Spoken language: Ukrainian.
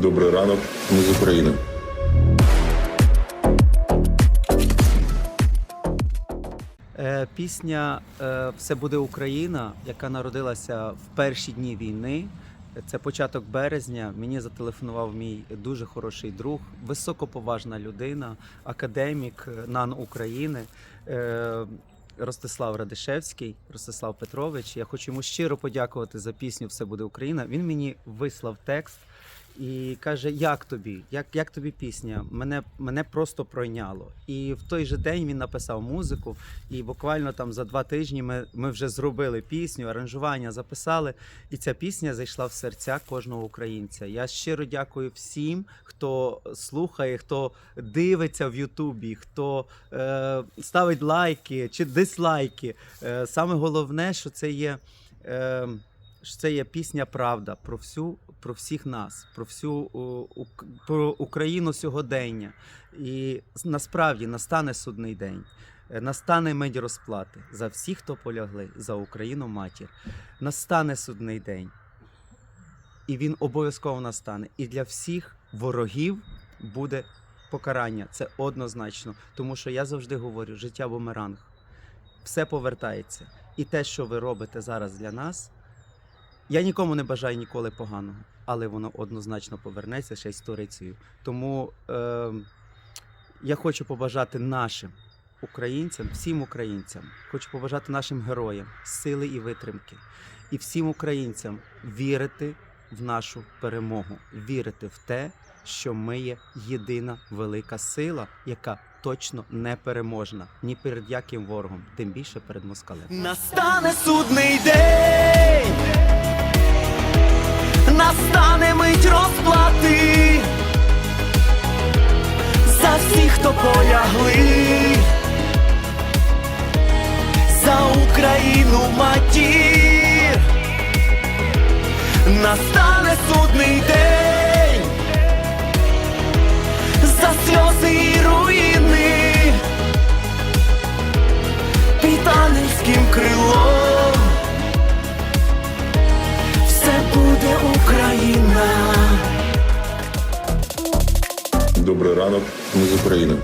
Добрий ранок, ми з України. Е, Пісня е, Все буде Україна, яка народилася в перші дні війни. Це початок березня. Мені зателефонував мій дуже хороший друг, високоповажна людина, академік НАН України. е, Ростислав Радишевський, Ростислав Петрович. Я хочу йому щиро подякувати за пісню Все буде Україна. Він мені вислав текст і каже: Як тобі? Як, як тобі пісня? Мене, мене просто пройняло. І в той же день він написав музику. І буквально там за два тижні ми, ми вже зробили пісню, аранжування записали. І ця пісня зайшла в серця кожного українця. Я щиро дякую всім, хто слухає, хто дивиться в Ютубі, хто е, ставить лайки чи дизлайки. Е, саме головне, що це є. Е, що це є пісня Правда про всю, про всіх нас, про всю про Україну сьогодення. І насправді настане судний день. Е, Настане мить розплати за всіх, хто полягли за Україну матір. Настане судний день. І він обов'язково настане. І для всіх ворогів буде покарання. Це однозначно. Тому що я завжди говорю: життя бумеранг. Все повертається. І те, що ви робите зараз для нас, я нікому не бажаю ніколи поганого, але воно однозначно повернеться ще й сторицею. Тому е, я хочу побажати нашим українцям, всім українцям, хочу побажати нашим героям сили і витримки, і всім українцям вірити в нашу перемогу, вірити в те, що ми є єдина велика сила, яка точно не переможна ні перед яким ворогом, тим більше перед москалем. Настане судний день, настане мить розплати за всіх, хто полягли, за Україну матір, настане судний день, Добрий ранок, ми з України.